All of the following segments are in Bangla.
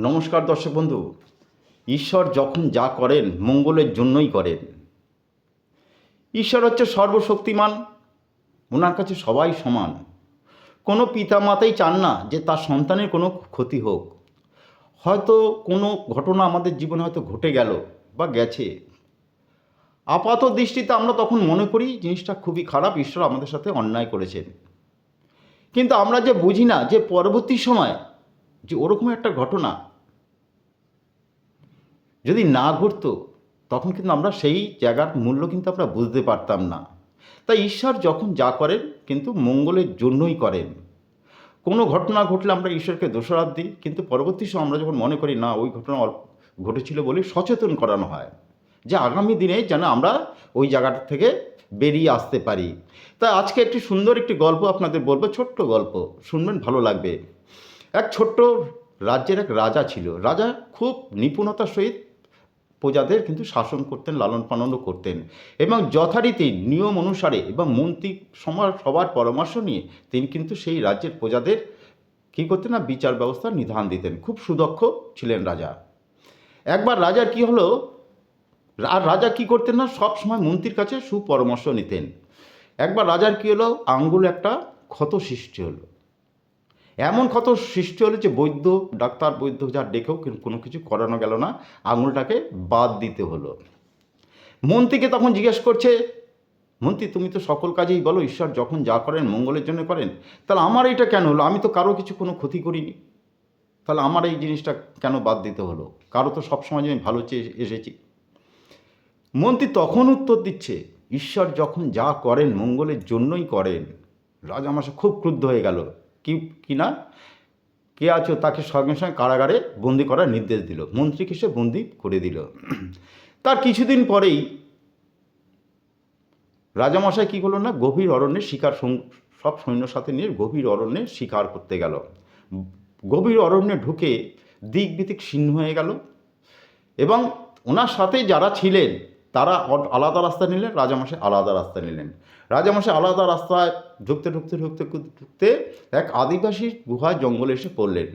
নমস্কার দর্শক বন্ধু। ঈশ্বর যখন যা করেন, মঙ্গলের জন্যই করেন। ঈশ্বর হচ্ছে সর্বশক্তিমান, ওনার কাছে সবাই সমান। কোনো পিতামাতাই চান না যে তার সন্তানের কোনো ক্ষতি হোক। হয়তো কোনো ঘটনা আমাদের জীবনে হয়তো ঘটে গেল বা গেছে। আপাত দৃষ্টিতে আমরা তখন মনে করি জিনিসটা খুবই খারাপ, ঈশ্বর আমাদের সাথে অন্যায় করেছেন। কিন্তু আমরা যে বুঝি না যে পরবর্তী সময় যে ওরকম একটা ঘটনা যদি না ঘটতো, তখন কিন্তু আমরা সেই জায়গার মূল্য কিন্তু আমরা বুঝতে পারতাম না। তাই ঈশ্বর যখন যা করেন কিন্তু মঙ্গলের জন্যই করেন। কোনো ঘটনা ঘটলে আমরা ঈশ্বরকে দোষারোপ দিই, কিন্তু পরবর্তী সময় আমরা যখন মনে করি, না, ওই ঘটনা ঘটেছিল বলে সচেতন করানো হয়, যে আগামী দিনে যেন আমরা ওই জায়গাটা থেকে বেরিয়ে আসতে পারি। তাই আজকে একটি সুন্দর একটি গল্প আপনাদের বলব, ছোট্ট গল্প। শুনবেন, ভালো লাগবে। এক ছোট্ট রাজ্যের এক রাজা ছিল। রাজা খুব নিপুণতার সহিত প্রজাদের কিন্তু শাসন করতেন, লালন পালনও করতেন এবং যথারীতি নিয়ম অনুসারে এবং মন্ত্রী সবার সবার পরামর্শ নিয়ে তিনি কিন্তু সেই রাজ্যের প্রজাদের কী করতেন না, বিচার ব্যবস্থা নিধান দিতেন। খুব সুদক্ষ ছিলেন রাজা। একবার রাজার কি হলো, আর রাজা কি করতেন না, সব সময় মন্ত্রীর কাছে সুপরামর্শ নিতেন। একবার রাজার কি হলো, আঙ্গুল একটা ক্ষত সৃষ্টি হলো। এমন ক্ষত সৃষ্টি হলো যে বৈদ্য, ডাক্তার, বৈদ্য যা ডেকেও কিন্তু কোনো কিছু করানো গেল না, আঙুলটাকে বাদ দিতে হলো। মন্ত্রীকে তখন জিজ্ঞেস করছে, মন্ত্রী, তুমি তো সকল কাজেই বলো, ঈশ্বর যখন যা করেন মঙ্গলের জন্য করেন, তাহলে আমার এটা কেন হলো? আমি তো কারও কিছু কোনো ক্ষতি করিনি। তাহলে আমার এই জিনিসটা কেন বাদ দিতে হলো? কারও তো সবসময় আমি ভালো চেয়ে এসেছি। মন্ত্রী তখন উত্তর দিচ্ছে, ঈশ্বর যখন যা করেন মঙ্গলের জন্যই করেন। রাজা রাজামশা খুব ক্রুদ্ধ হয়ে গেল। কি না? কে আছো? তাকে সঙ্গে সঙ্গে কারাগারে বন্দি করার নির্দেশ দিল। মন্ত্রীকে সে বন্দি করে দিল। তার কিছুদিন পরেই রাজামশাই কী করল না? গভীর অরণ্যে শিকার সব সৈন্য সাথে নিয়ে গভীর অরণ্যে শিকার করতে গেল। গভীর অরণ্যে ঢুকে দিক বিদিক ছিন্ন হয়ে গেল এবং ওনার সাথে যারা ছিলেন তারা আলাদা রাস্তা নিলেন রাজামশাই আলাদা রাস্তা নিলেন। রাজামশাই আলাদা রাস্তায় ঢুকতে ঢুকতে ঢুকতে ঢুকতে এক আদিবাসী গুহায় জঙ্গলে এসে পড়লেন।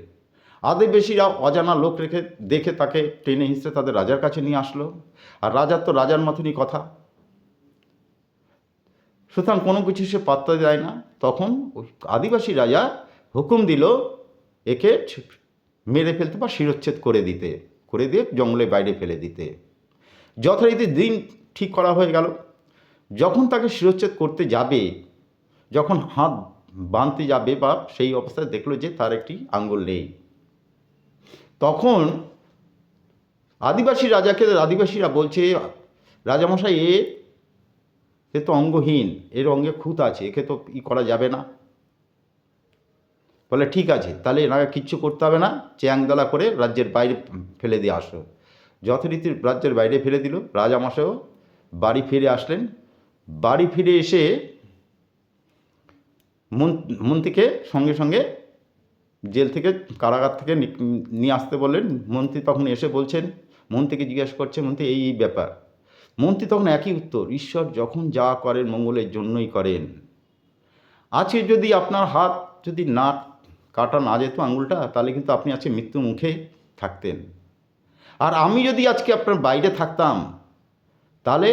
আদিবাসীরা অজানা লোক রেখে, দেখে তাকে টেনে হিঁচড়ে তাদের রাজার কাছে নিয়ে আসলো। আর রাজার তো রাজার মতনই কথা। সুতরাং কোনো কিছু সে পাত্তা দেয় না। তখন আদিবাসী রাজা হুকুম দিল একে মেরে ফেলতে বা শিরোচ্ছেদ করে দিতে, করে দিয়ে জঙ্গলে বাইরে ফেলে দিতে। যথারীতি দিন ঠিক করা হয়ে গেল। যখন তাকে শিরোচ্ছেদ করতে যাবে, যখন হাত বাঁধতে যাবে বা সেই অবস্থায় দেখল যে তার একটি আঙ্গুল নেই, তখন আদিবাসী রাজাকে, আদিবাসীরা বলছে, রাজামশাই, এ এ তো অঙ্গহীন, এর অঙ্গে খুঁত আছে, একে তো ই করা যাবে না। বলে, ঠিক আছে, তাহলে এনাকে কিচ্ছু করতে হবে না, চেয়াংদলা করে রাজ্যের বাইরে ফেলে দিয়ে আসো। যথারীতি রাজ্যের বাইরে ফেলে দিল। রাজামশাইও বাড়ি ফিরে আসলেন। বাড়ি ফিরে এসে মন- মন্ত্রীকে সঙ্গে সঙ্গে জেল থেকে, কারাগার থেকে নিয়ে আসতে বললেন। মন্ত্রী তখন এসে বলছেন মন্ত্রীকে জিজ্ঞাসা করছে মন্ত্রী এই ব্যাপার। মন্ত্রী তখন একই উত্তর, ঈশ্বর যখন যা করেন মঙ্গলের জন্যই করেন। আজকে যদি আপনার হাত যদি না কাটা না যেত আঙুলটা, তাহলে কিন্তু আপনি আজকে মৃত্যু মুখে থাকতেন। আর আমি যদি আজকে আপনার বাইরে থাকতাম, তাহলে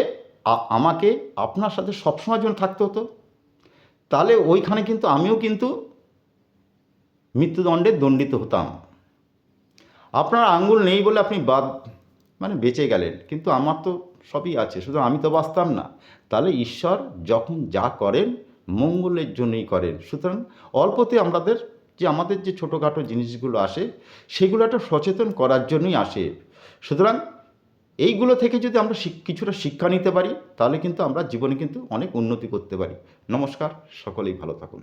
আমাকে আপনার সাথে সবসময় জন্য থাকতে হতো। তাহলে ওইখানে কিন্তু আমিও কিন্তু মৃত্যুদণ্ডে দণ্ডিত হতাম। আপনার আঙ্গুল নেই বলে আপনি বাদ মানে বেঁচে গেলেন, কিন্তু আমার তো সবই আছে শুধু আমি তো বাঁচতাম না। তাহলে ঈশ্বর যখন যা করেন, মঙ্গলের জন্যই করেন। সুতরাং অল্পতে আমাদের যে আমাদের যে ছোটোখাটো জিনিসগুলো আসে, সেগুলো একটা সচেতন করার জন্যই আসে। সুতরাং এইগুলো থেকে যদি আমরা কিছুটা শিক্ষা নিতে পারি, তাহলে কিন্তু আমরা জীবনে কিন্তু অনেক উন্নতি করতে পারি। নমস্কার, সকলেই ভালো থাকুন।